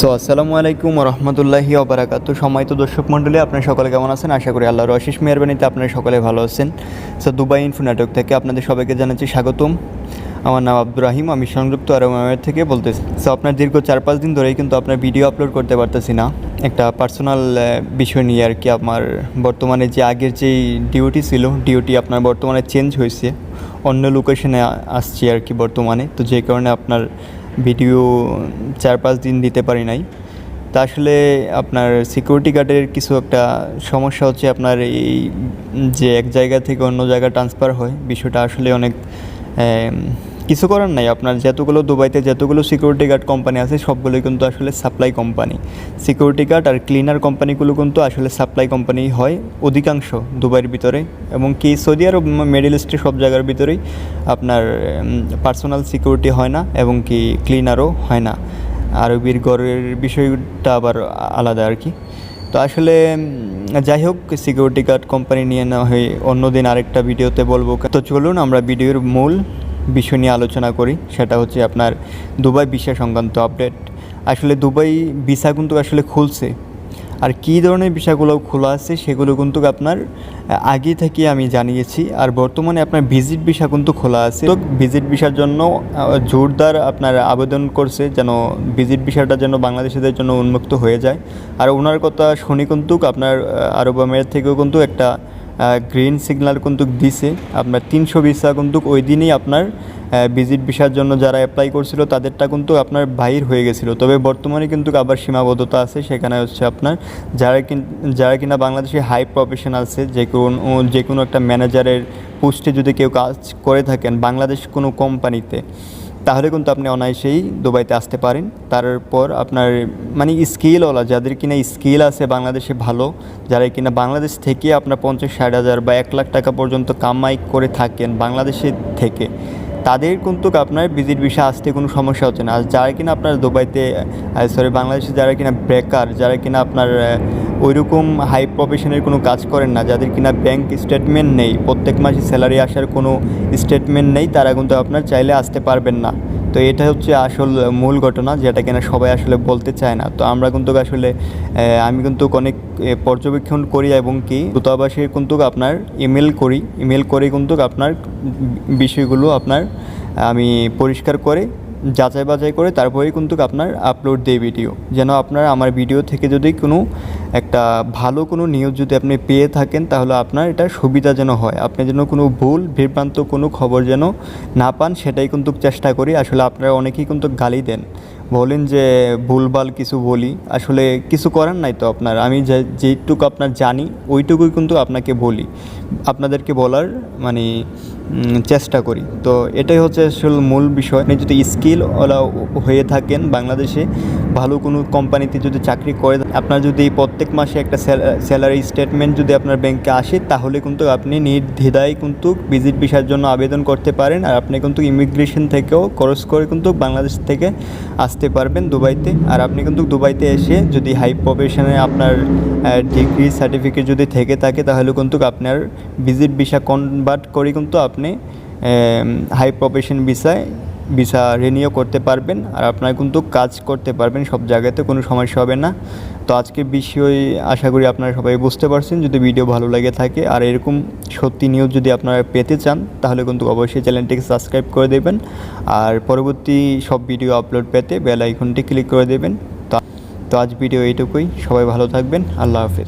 So আসসালামু আলাইকুম রহমতুল্লাহি অবরাকাত সময় তো দর্শক মণ্ডলী, আপনার সকলে কেমন আছেন? আশা করি আল্লাহর অশেষ মেহরবানিতে আপনারা সকলে ভালো আছেন। সো দুবাই ইনফো নেটওয়ার্ক থেকে আপনাদের সবাইকে জানাচ্ছি স্বাগতম। আমার নাম আব্দুর রাহিম, আমি সংযুক্ত আরব আমিরাত থেকে বলতেছি। সো আপনার দীর্ঘ চার পাঁচ দিন ধরেই কিন্তু আপনার ভিডিও আপলোড করতে পারতেছি না। একটা পার্সোনাল বিষয় নিয়ে আর কি আমার বর্তমানে যে আগের যেই ডিউটি ছিল ডিউটি আপনার বর্তমানে চেঞ্জ হয়েছে। অন্য লোকেশনে আসছি আর কি বর্তমানে। তো যে কারণে আপনার ভিডিও চার পাঁচ দিন দিতে পারি নাই। তা আসলে আপনার সিকিউরিটি গার্ডের কিছু একটা সমস্যা হচ্ছে আপনার এই যে এক জায়গা থেকে অন্য জায়গা ট্রান্সফার হয়, বিষয়টা আসলে অনেক কিছু করার নাই। আপনার যতগুলো দুবাইতে যতগুলো সিকিউরিটি গার্ড কোম্পানি আছে, সবগুলোই কিন্তু আসলে সাপ্লাই কোম্পানি সিকিউরিটি গার্ড আর ক্লিনার কোম্পানিগুলো কিন্তু আসলে সাপ্লাই কোম্পানি হয় অধিকাংশ দুবাইয়ের ভিতরে। এবং কি সৌদি আরব মিডল ইস্টের সব জায়গার ভিতরেই আপনার পার্সোনাল সিকিউরিটি হয় না এবং কি ক্লিনারও হয় না। আরবির গড়ের বিষয়টা আবার আলাদা আর কি। তো আসলে যাই হোক সিকিউরিটি গার্ড কোম্পানি নিয়ে নেওয়া হয় অন্যদিন আরেকটা ভিডিওতে বলব। তো চলুন আমরা ভিডিওর মূল বিষয় নিয়ে আলোচনা করি। সেটা হচ্ছে আপনার দুবাই ভিসা সংক্রান্ত আপডেট আসলে দুবাই ভিসা কিন্তু আসলে খুলছে। আর কী ধরনের ভিসাগুলো খোলা আছে সেগুলো কিন্তু আপনার আগে থেকে আমি জানিয়েছি। আর বর্তমানে আপনার ভিজিট ভিসা কিন্তু খোলা আছে। তো ভিজিট ভিসার জন্য জোরদার আপনার আবেদন করছে যেন ভিজিট ভিসাটা যেন বাংলাদেশিদের জন্য উন্মুক্ত হয়ে যায়। আর ওনার কথা শুনি কিন্তু আপনার আরব আমিরাত থেকেও কিন্তু একটা গ্রিন সিগন্যাল কিন্তু দিছে। আপনার তিনশো ভিসা কিন্তু ওই দিনই আপনার ভিজিট ভিসার জন্য যারা অ্যাপ্লাই করছিল তাদেরটা কিন্তু আপনার বাহির হয়ে গেছিল। তবে বর্তমানে কিন্তু আবার সীমাবদ্ধতা আছে, সেখানে হচ্ছে আপনার যারা কিন, যারা কিনা বাংলাদেশে হাই প্রফেশনাল আছে, যে কোনো যে কোনো একটা ম্যানেজারের পোস্টে যদি কেউ কাজ করে থাকেন বাংলাদেশ কোনো কোম্পানিতে তাহলে কিন্তু আপনি অনায়াসেই দুবাইতে আসতে পারেন। তারপর আপনার মানে স্কিলওয়ালা যাদের কিনা স্কিল আছে বাংলাদেশে ভালো, যারা কিনা বাংলাদেশ থেকে আপনার পঞ্চাশ, ষাট হাজার বা এক লাখ টাকা পর্যন্ত কামাই করে থাকেন বাংলাদেশে থেকে, তাদের কিন্তু আপনার ভিজিট ভিসা আসতে কোনো সমস্যা হচ্ছে না। আর যারা কিনা আপনার দুবাইতে সরি বাংলাদেশে যারা কিনা বেকার যারা কিনা আপনার ওইরকম হাই প্রফেশনের কোনো কাজ করেন না, যাদের কিনা ব্যাংক স্টেটমেন্ট নেই, প্রত্যেক মাসে স্যালারি আসার কোনো স্টেটমেন্ট নেই, তারা কিন্তু আপনার চাইলে আসতে পারবেন না। তো এটা হচ্ছে আসল মূল ঘটনা, যেটা কিনা সবাই আসলে বলতে চায় না। তো আমরা কিন্তু আসলে আমি কিন্তু অনেক পর্যবেক্ষণ করি এবং কি দূতাবাসে কিন্তু আপনার ইমেল করি। ইমেল করে কিন্তু আপনার বিষয়গুলো আপনার, আমি পরিষ্কার করে যাচাই বাছাই করে তারপরেই কিন্তু আপনার আপলোড দিই ভিডিও যেন আপনার আমার ভিডিও থেকে যদি কোনো একটা ভালো কোনো নিউজ যদি আপনি পেয়ে থাকেন, তাহলে আপনার এটা সুবিধা যেন হয়। আপনি যেন কোনো ভুল, বিভ্রান্ত কোনো খবর যেন না পান, সেটাই কিন্তু চেষ্টা করি। আসলে আপনারা অনেকেই কিন্তু গালি দেন। বলেন যে, ভুলভাল কিছু বলি। আসলে কিছু করার নাই তো আপনার। আমি যেইটুকু আপনার জানি, ওইটুকুই কিন্তু আপনাকে বলি। আপনাদেরকে বলার মানে চেষ্টা করি। তো এটাই হচ্ছে আসলে মূল বিষয়। আপনি যদি স্কিল হয়ে থাকেন বাংলাদেশে ভালো কোনো কোম্পানিতে যদি চাকরি করে, আপনার যদি প্রত্যেক মাসে একটা স্যালারি স্টেটমেন্ট যদি আপনার ব্যাংকে আসে, তাহলে কিন্তু আপনি নির্দ্বিধায় কিন্তু ভিজিট ভিসার জন্য আবেদন করতে পারেন। আর আপনি কিন্তু ইমিগ্রেশন থেকেও খরচ করে কিন্তু বাংলাদেশ থেকে আসতে পারবেন দুবাইতে। আর আপনি কিন্তু দুবাইতে এসে যদি হাই প্রফেশনে আপনার ডিগ্রি সার্টিফিকেট যদি থেকে থাকে, তাহলে কিন্তু আপনার ভিজিট ভিসা কনভার্ট করে কিন্তু আপনি হাই প্রফেশন ভিসায় ভিসা রিনিউ করতে পারবেন আর আপনার কিন্তু কাজ করতে পারবেন, সব জায়গাতে কোনো সমস্যা হবে না। তো আজকের বিষয় আশা করি আপনারা সবাই বুঝতে পারছেন, যদি ভিডিও ভালো লাগে থাকে। আর এরকম সত্যি নিউজ যদি আপনারা পেতে চান, তাহলে কিন্তু অবশ্যই চ্যানেলটিকে সাবস্ক্রাইব করে দেবেন। আর পরবর্তী সব ভিডিও আপলোড পেতে বেল আইকনটি ক্লিক করে দেবেন। তো আজ ভিডিও এইটুকুই। সবাই ভালো থাকবেন। আল্লাহ হাফেজ।